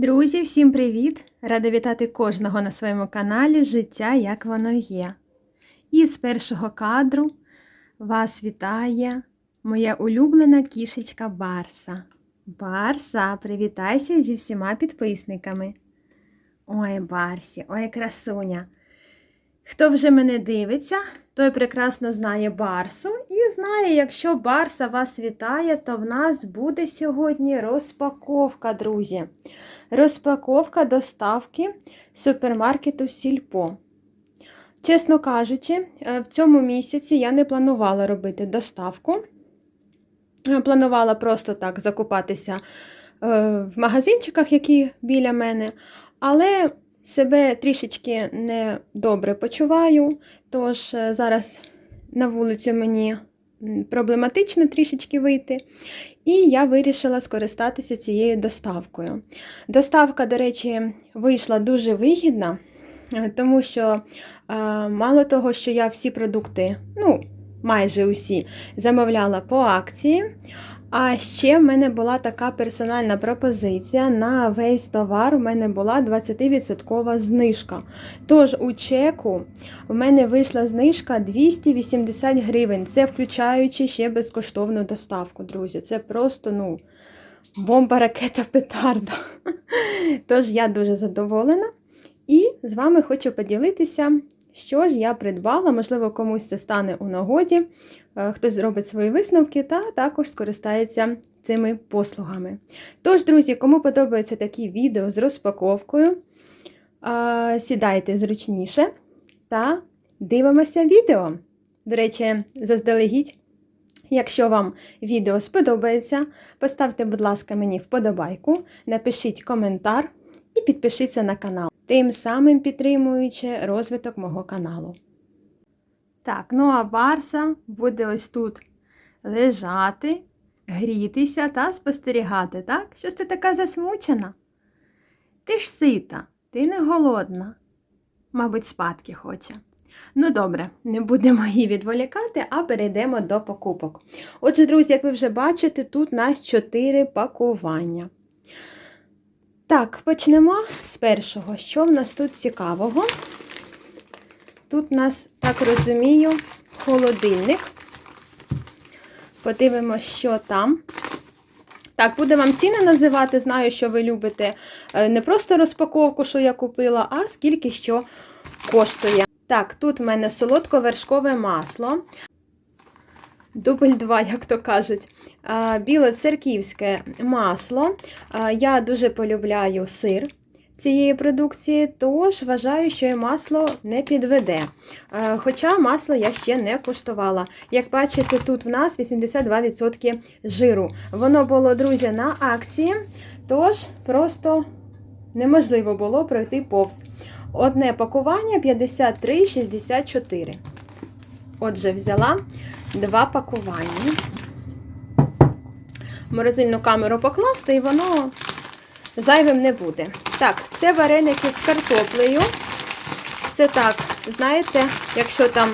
Друзі, всім привіт! Рада вітати кожного на своєму каналі Життя як воно є. І з першого кадру вас вітає моя улюблена кішечка Барса. Барса, привітайся зі всіма підписниками. Ой, Барсі, ой, красуня. Хто вже мене дивиться, той прекрасно знає Барсу і знає, якщо Барса вас вітає, то в нас буде сьогодні розпаковка, друзі. Розпаковка доставки супермаркету Сільпо. Чесно кажучи, е, в цьому місяці я не планувала робити доставку. Е, Планувала просто так закупатися е, в магазинчиках, які біля мене, але себе трішечки недобре почуваю, тож зараз на вулицю мені проблематично трішечки вийти. І я вирішила скористатися цією доставкою. Доставка, до речі, вийшла дуже вигідна, е, тому що е, мало того, що я всі продукти, ну, майже усі, замовляла по акції. А ще в мене була така персональна пропозиція. На весь товар у мене була 20% знижка. Тож у чеку в мене вийшла знижка 280 гривень. Це включаючи ще безкоштовну доставку, друзі. Це просто, ну, бомба, ракета, петарда. Тож я дуже задоволена. І з вами хочу поділитися, що ж я придбала. Можливо, комусь це стане у нагоді. Е, Хтось зробить свої висновки та також скористається цими послугами. Тож, друзі, кому подобаються такі відео з розпаковкою, сідайте зручніше та дивимося відео. До речі, заздалегідь. Якщо вам відео сподобається, поставте, будь ласка, мені вподобайку, напишіть коментар і підпишіться на канал, тим самим підтримуючи розвиток мого каналу. Так, ну а Барса буде ось тут лежати, грітися та спостерігати, так? Щось ти така засмучена? Ти ж сита, ти не голодна. Мабуть, спадки хоче. Ну добре, не будемо її відволікати, а перейдемо до покупок. Отже, друзі, як ви вже бачите, тут нас 4 пакування. Так, почнемо з першого. Що в нас тут цікавого? Тут у нас, так розумію, холодильник. Подивимося, що там. Так, буду вам ціни називати. Знаю, що ви любите е, не просто розпаковку, що я купила, а скільки що коштує. Так, тут в мене солодко-вершкове масло. Дубль 2, як то кажуть. Білоцерківське масло. Я дуже полюбляю сир цієї продукції, тож вважаю, що і масло не підведе. Е, Хоча масло я ще не куштувала. Як бачите, тут в нас 82% жиру. Воно було, друзі, на акції, тож просто неможливо було пройти повз. Одне пакування 53,64. Отже, взяла два пакування. Морозильну камеру покласти, і воно зайвим не буде. Так, це вареники з картоплею. Це так, знаєте, якщо там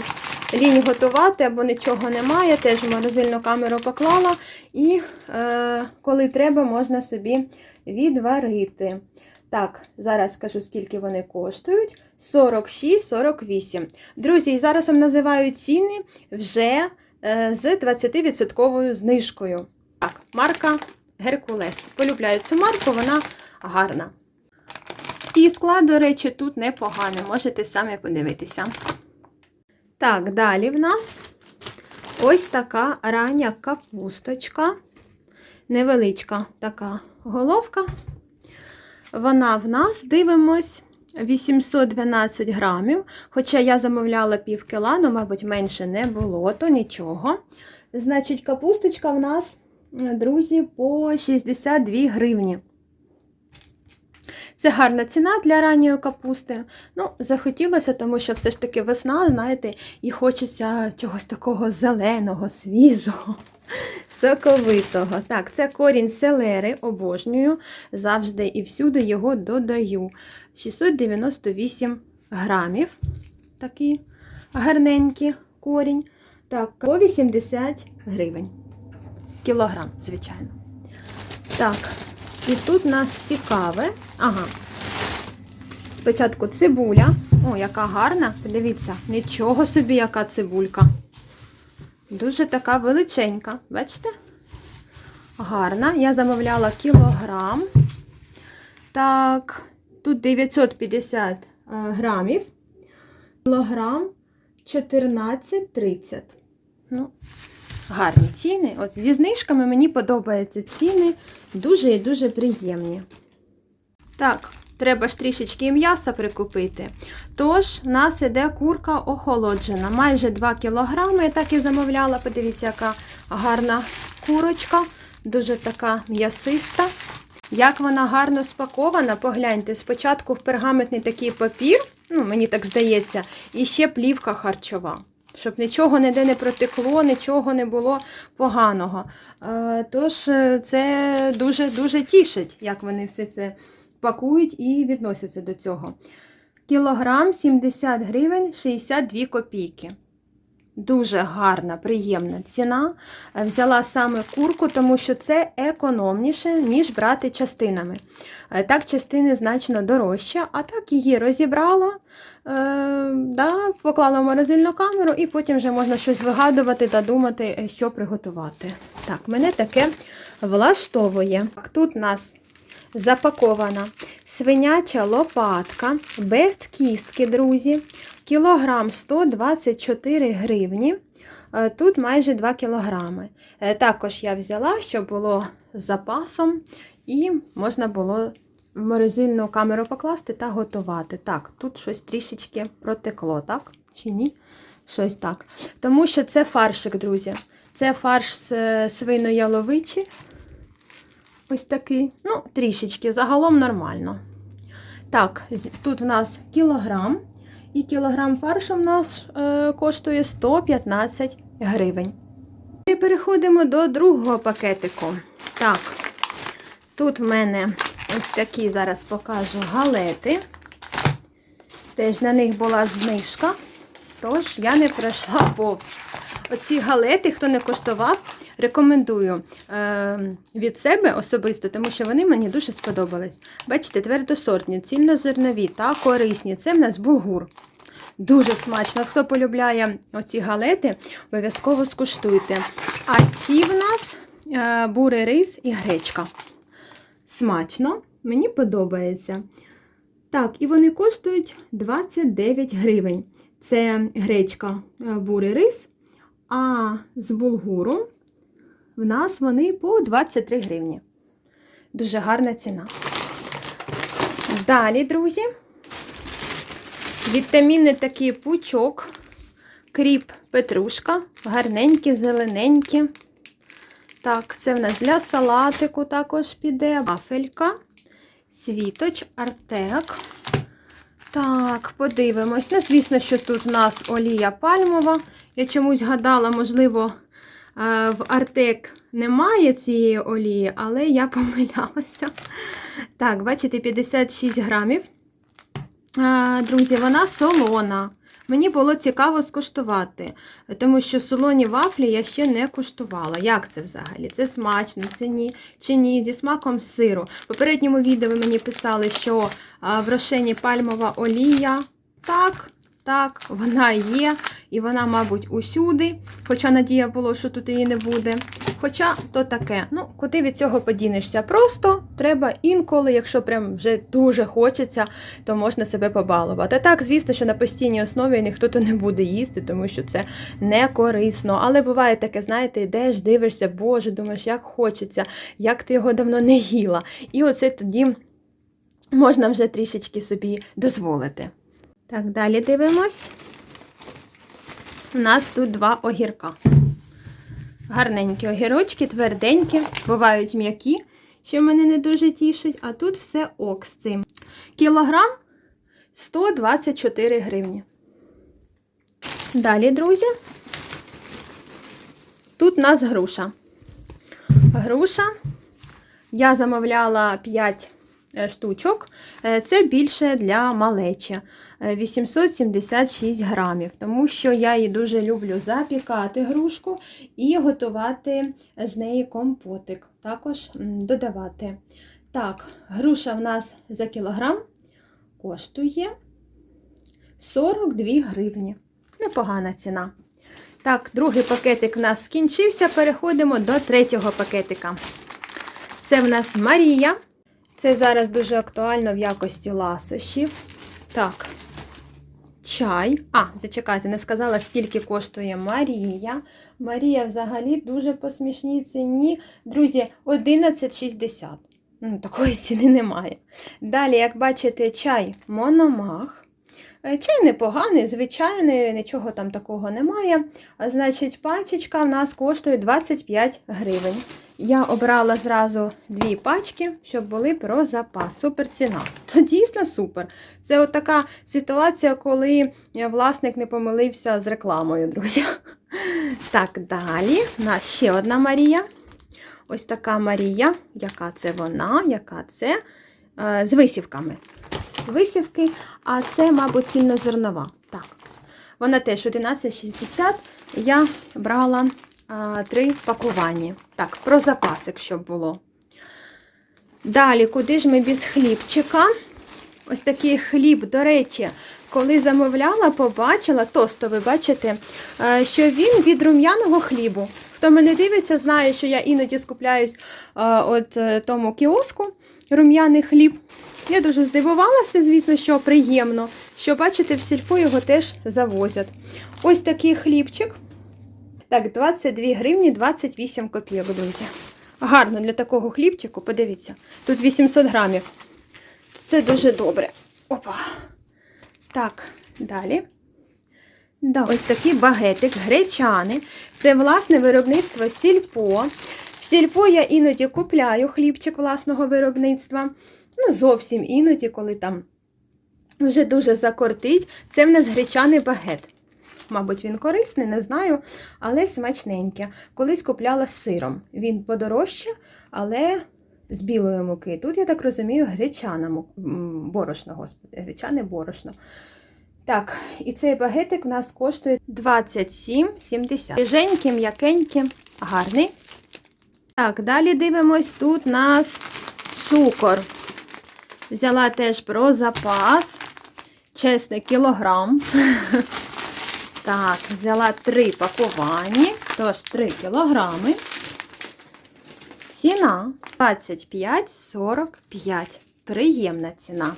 лінь готувати або нічого немає, теж морозильну камеру поклала. І е, коли треба, можна собі відварити. Так, зараз скажу, скільки вони коштують. 46-48. Друзі, і зараз вам називаю ціни вже е, з 20% знижкою. Так, марка Геркулес. Полюбляю цю марку, вона гарна. І склад, до речі, тут непоганий, можете самі подивитися. Так, далі в нас ось така рання капусточка. Невеличка така головка. Вона в нас, дивимось, 812 грамів. Хоча я замовляла пів кіла, ну, мабуть, менше не було, то нічого. Значить, капусточка в нас, друзі, по 62 гривні. Це гарна ціна для ранньої капусти. Ну, захотілося, тому що все ж таки весна, знаєте, і хочеться чогось такого зеленого, свіжого, соковитого. Так, це корінь селери, обожнюю. Завжди і всюди його додаю. 698 грамів. Такий гарненький корінь. Так, по 80 гривень. Кілограм, звичайно. Так, І тут нас цікаве. Ага. Спочатку цибуля. О, яка гарна. Подивіться, нічого собі, яка цибулька. Дуже така величенька. Бачите? Гарна. Я замовляла кілограм. Так, тут 950 е, грамів. Кілограм 14,30. Ну, гарні ціни. От зі знижками мені подобаються ціни. Дуже і дуже приємні. Так, треба ж трішечки м'яса прикупити. Тож, в нас іде курка охолоджена. Майже 2 кілограми. Я так і замовляла. Подивіться, яка гарна курочка. Дуже така м'ясиста. Як вона гарно спакована, погляньте, спочатку в пергаментний такий папір, ну, мені так здається, і ще плівка харчова. Щоб нічого ніде не протекло, нічого не було поганого. Е, Тож е, це дуже-дуже тішить, як вони все це пакують і відносяться до цього. Кілограм 70 гривень 62 копійки. Дуже гарна, приємна ціна. Е, Взяла саме курку, тому що це економніше, ніж брати частинами. Е, Так, частини значно дорожче, а так її розібрала, е, да, поклала в морозильну камеру і потім вже можна щось вигадувати та думати, що приготувати. Так, мене таке влаштовує. Тут у нас запакована свиняча лопатка без кістки, друзі. Кілограм 124 гривні. Е, Тут майже 2 кілограми. Е, Також я взяла, щоб було з запасом, і можна було в морозильну камеру покласти та готувати. Так, тут щось трішечки протекло, так? Чи ні? Щось так. Тому що це фаршик, друзі. Це фарш з е, свинояловичі. Ось такий. Ну, трішечки, загалом нормально. Так, тут в нас кілограм. І кілограм фаршу в нас е, коштує 115 гривень. І переходимо до другого пакетику. Так, тут в мене ось такі, зараз покажу галети. Теж на них була знижка, тож я не пройшла повз. Оці галети, хто не коштував, рекомендую е, від себе особисто, тому що вони мені дуже сподобались. Бачите, твердосортні, цільнозернові та корисні. Це в нас булгур. Дуже смачно. Хто полюбляє оці галети, обов'язково скуштуйте. А ці в нас е, бурий рис і гречка. Смачно, мені подобається. Так, і вони коштують 29 гривень. Це гречка е, бурий рис, а з булгуру в нас вони по 23 гривні. Дуже гарна ціна. Далі, друзі, вітамінний такий пучок, кріп петрушка, гарненькі, зелененькі. Так, це в нас для салатику також піде. Вафелька, світоч, артек. Так, подивимось. Ну, звісно, що тут у нас олія пальмова. Я чомусь гадала, можливо, в Артек немає цієї олії, але я помилялася. Так, бачите, 56 грамів. Друзі, вона солона. Мені було цікаво скуштувати, тому що солоні вафлі я ще не куштувала. Як це взагалі? Це смачно, це ні, чи ні, зі смаком сиру. В попередньому відео ви мені писали, що в рошені пальмова олія. Так, так, вона є, і вона, мабуть, усюди. Хоча надія було, що тут її не буде. Хоча то таке, ну, куди від цього подінешся? Просто треба інколи, якщо прям вже дуже хочеться, то можна себе побалувати. Так, звісно, що на постійній основі ніхто то не буде їсти, тому що це не корисно. Але буває таке, знаєте, йдеш, дивишся, боже, думаєш, як хочеться, як ти його давно не їла. І оце тоді можна вже трішечки собі дозволити. Так, далі дивимось. У нас тут два огірка. Гарненькі огірочки, тверденькі, бувають м'які, що мене не дуже тішить, а тут все ок з цим. Кілограм 124 гривні. Далі, друзі, тут у нас груша. Груша. Я замовляла 5 е, штучок. Е, Це більше для малечі. Е, 876 грамів, тому що я її дуже люблю запікати грушку і готувати з неї компотик. Також додавати. Так, груша в нас за кілограм коштує 42 гривні. Непогана ціна. Так, другий пакетик в нас скінчився. Переходимо до третього пакетика. Це в нас Марія. Це зараз дуже актуально в якості ласощів. Так, чай. А, зачекайте, не сказала, скільки коштує Марія. Марія взагалі дуже по смішній ціні. Друзі, 11,60. Ну, такої ціни немає. Далі, як бачите, чай Мономах. Е, Чай непоганий, звичайний, нічого там такого немає. Значить, пачечка в нас коштує 25 гривень. Я обрала зразу дві пачки, щоб були про запас. Супер ціна. То дійсно супер. Це от така ситуація, коли е, власник не помилився з рекламою, друзі. Так, далі. У нас ще одна Марія. Ось така Марія. Яка це вона? Яка це? Е, З висівками висівки, а це, мабуть, цільнозернова. Так. Вона теж 11,60. Я брала три пакування. Так, про запасик, щоб було. Далі, куди ж ми без хлібчика? Ось такий хліб, до речі, коли замовляла, побачила, тостовий, бачите, е, що він від рум'яного хлібу. Хто мене дивиться, знає, що я іноді скупляюсь е, от е, тому кіоску рум'яний хліб. Я дуже здивувалася, звісно, що приємно, що, бачите, в сільпо його теж завозять. Ось такий хлібчик. Так, 22 гривні 28 копійок, друзі. Гарно для такого хлібчику, подивіться. Тут 800 грамів. Це дуже добре. Опа. Так, далі. Да, ось такий багетик, гречани. Це власне виробництво сільпо. В сільпо я іноді купляю хлібчик власного виробництва. Ну, зовсім іноді, коли там вже дуже закортить. Це в нас гречаний багет. Мабуть, він корисний, не знаю, але смачненький. Колись купляла з сиром. Він подорожче, але з білої муки. Тут, я так розумію, гречана му- м, борошно, господи, гречане борошно. Так, і цей багетик у нас коштує 27,70. Свіженький, м'якенький, гарний. Так, далі дивимось, тут у нас цукор. Взяла теж про запас. Чесний кілограм. Так, взяла три пакування, тож 3 кілограми. Ціна 25,45. Приємна ціна.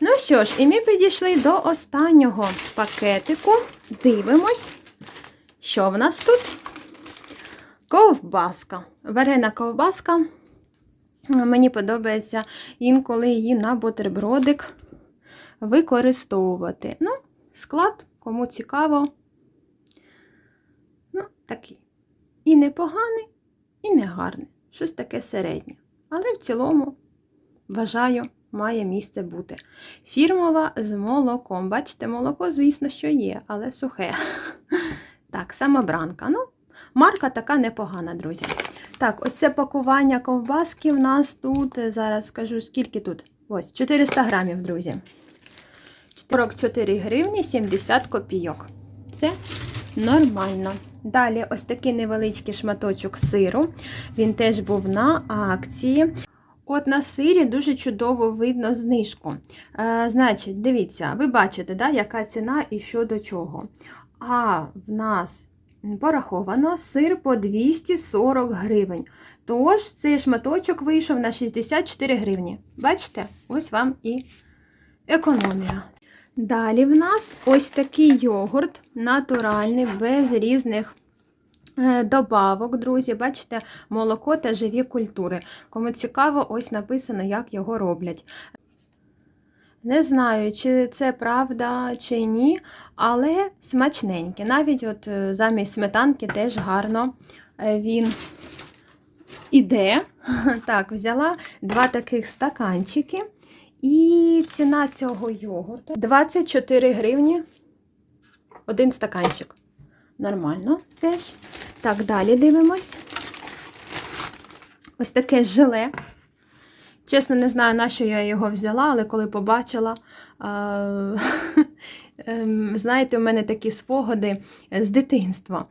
Ну що ж, і ми підійшли до останнього пакетику. Дивимось, що в нас тут? Ковбаска. Варена ковбаска. Мені подобається інколи її на бутербродик використовувати. Ну, склад, кому цікаво. Ну, такий. І непоганий, і не гарний. Щось таке середнє. Але в цілому, вважаю, має місце бути. Фірмова з молоком. Бачите, молоко, звісно, що є, але сухе. Так, самобранка. Ну, марка така непогана, друзі. Так, оце пакування ковбаски в нас тут, зараз скажу, скільки тут? Ось, 400 грамів, друзі. 44 гривні 70 копійок. Це нормально. Далі ось такий невеличкий шматочок сиру. Він теж був на акції. От на сирі дуже чудово видно знижку. Е, значить, дивіться, ви бачите, да, яка ціна і що до чого. А в нас пораховано сир по 240 гривень. Тож цей шматочок вийшов на 64 гривні. Бачите, ось вам і економія. Далі в нас ось такий йогурт натуральний, без різних е, добавок, друзі. Бачите, молоко та живі культури. Кому цікаво, ось написано, як його роблять. Не знаю, чи це правда, чи ні, але смачненьке. Навіть от е, замість сметанки теж гарно е, він іде. Так, взяла два таких стаканчики. І ціна цього йогурту 24 гривні один стаканчик. Нормально теж. Так, далі дивимось. Ось таке желе. Чесно, не знаю, на що я його взяла, але коли побачила, ем, знаєте, у мене такі спогади з дитинства.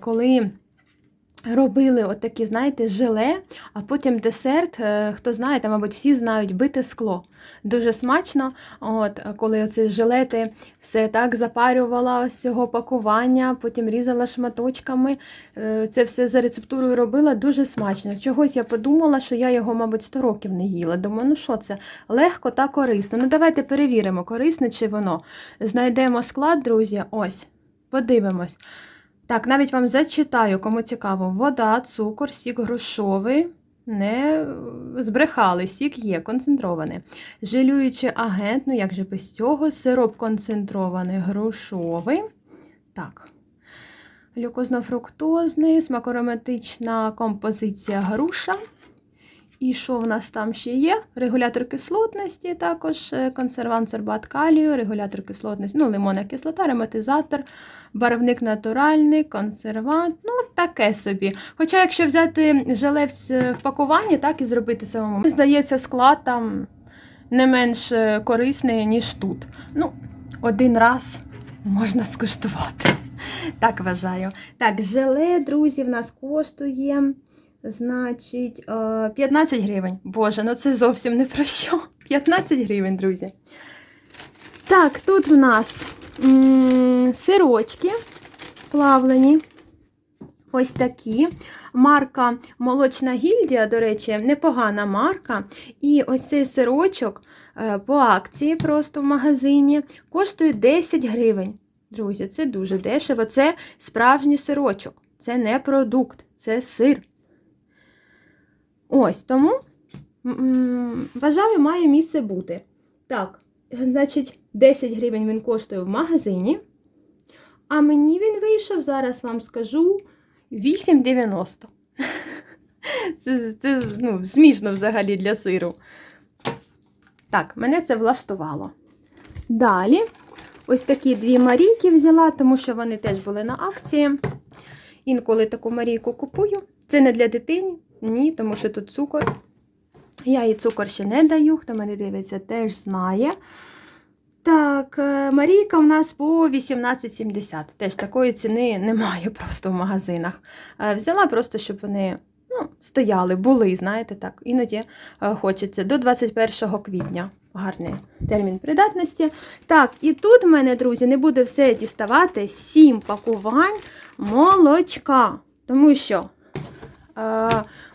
Коли робили отакі, знаєте, желе, а потім десерт. е, Хто знає, там, мабуть, всі знають бите скло. Дуже смачно, от, коли оці жилети все так запарювала з цього пакування, потім різала шматочками. Е, Це все за рецептурою робила дуже смачно. Чогось я подумала, що я його, мабуть, 100 років не їла. Думаю, ну що це? Легко та корисно. Ну давайте перевіримо, корисне чи воно. Знайдемо склад, друзі. Ось, подивимось. Так, навіть вам зачитаю, кому цікаво. Вода, цукор, сік грушовий. Не е, збрехали, сік є, концентрований. Жилюючий агент, ну як же без цього, сироп концентрований, грушовий. Так. Глюкозно-фруктозний, смакороматична композиція груша. І що в нас там ще є? Регулятор кислотності, також е, консервант сорбат калію, регулятор кислотності, ну, лимонна кислота, ароматизатор, барвник натуральний, консервант, ну таке собі. Хоча, якщо взяти желе в пакуванні, так і зробити самому. Здається, склад там не менш е, корисний, ніж тут. Ну, один раз можна скуштувати. Так вважаю. Так, желе, друзі, в нас коштує. Значить, е, 15 гривень. Боже, ну це зовсім не про що. 15 гривень, друзі. Так, тут в нас сирочки плавлені. Ось такі. Марка Молочна гільдія, до речі, непогана марка. І ось цей сирочок е, по акції просто в магазині коштує 10 гривень. Друзі, це дуже дешево. Це справжній сирочок. Це не продукт, це сир. Ось тому вважаю, має місце бути. Так, значить, 10 гривень він коштує в магазині. А мені він вийшов, зараз вам скажу, 8,90. Це, це ну, смішно взагалі для сиру. Так, мене це влаштувало. Далі, ось такі дві Марійки взяла, тому що вони теж були на акції. Інколи таку Марійку купую. Це не для дитини, ні, тому що тут цукор. Я їй цукор ще не даю, хто мене дивиться, теж знає. Так, е, Марійка в нас по 18,70. Теж такої ціни немає просто в магазинах. Е, Взяла просто, щоб вони ну, стояли, були, знаєте, так. Іноді е, хочеться до 21 квітня. Гарний термін придатності. Так, і тут в мене, друзі, не буде все діставати 7 пакувань молочка. Тому що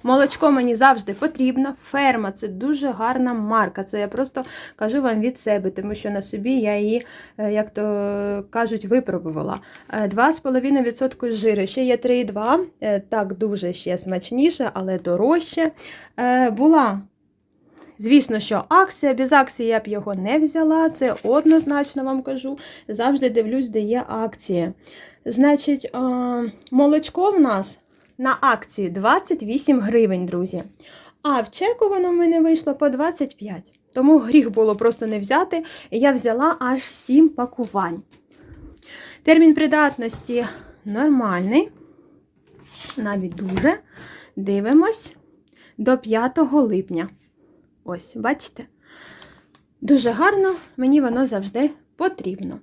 Молочко мені завжди потрібно. Ферма це дуже гарна марка. Це я просто кажу вам від себе, тому що на собі я її, е, як то кажуть, випробувала. Е, 2,5% жиру. Ще є 3,2, е, так дуже ще смачніше, але дорожче. Е, Була. Звісно, що акція, без акції я б його не взяла, це однозначно вам кажу. Завжди дивлюсь, де є акції. Значить, е, молочко в нас на акції 28 гривень, друзі. А в чеку воно в мене вийшло по 25. Тому гріх було просто не взяти. І я взяла аж 7 пакувань. Термін придатності нормальний. Навіть дуже. Дивимось до 5 липня. Ось, бачите? Дуже гарно, мені воно завжди потрібно.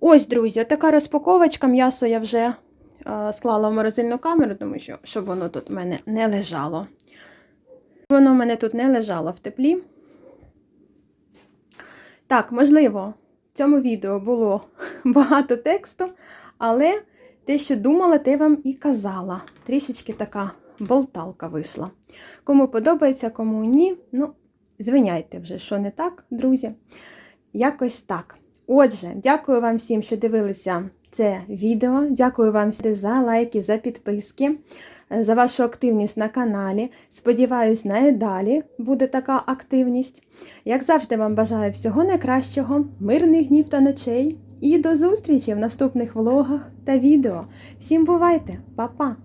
Ось, друзі, така розпаковочка. М'ясо я вже склала в морозильну камеру, тому що щоб воно тут в мене не лежало. Воно в мене тут не лежало в теплі. Так, можливо, в цьому відео було багато тексту, але те, що думала, те вам і казала. Трішечки така болталка вийшла. Кому подобається, кому ні, ну, звиняйте вже, що не так, друзі. Якось так. Отже, дякую вам всім, що дивилися це відео. Дякую вам за лайки, за підписки, за вашу активність на каналі. Сподіваюсь, надалі буде така активність. Як завжди, вам бажаю всього найкращого, мирних днів та ночей. І до зустрічі в наступних влогах та відео. Всім бувайте, Па-па!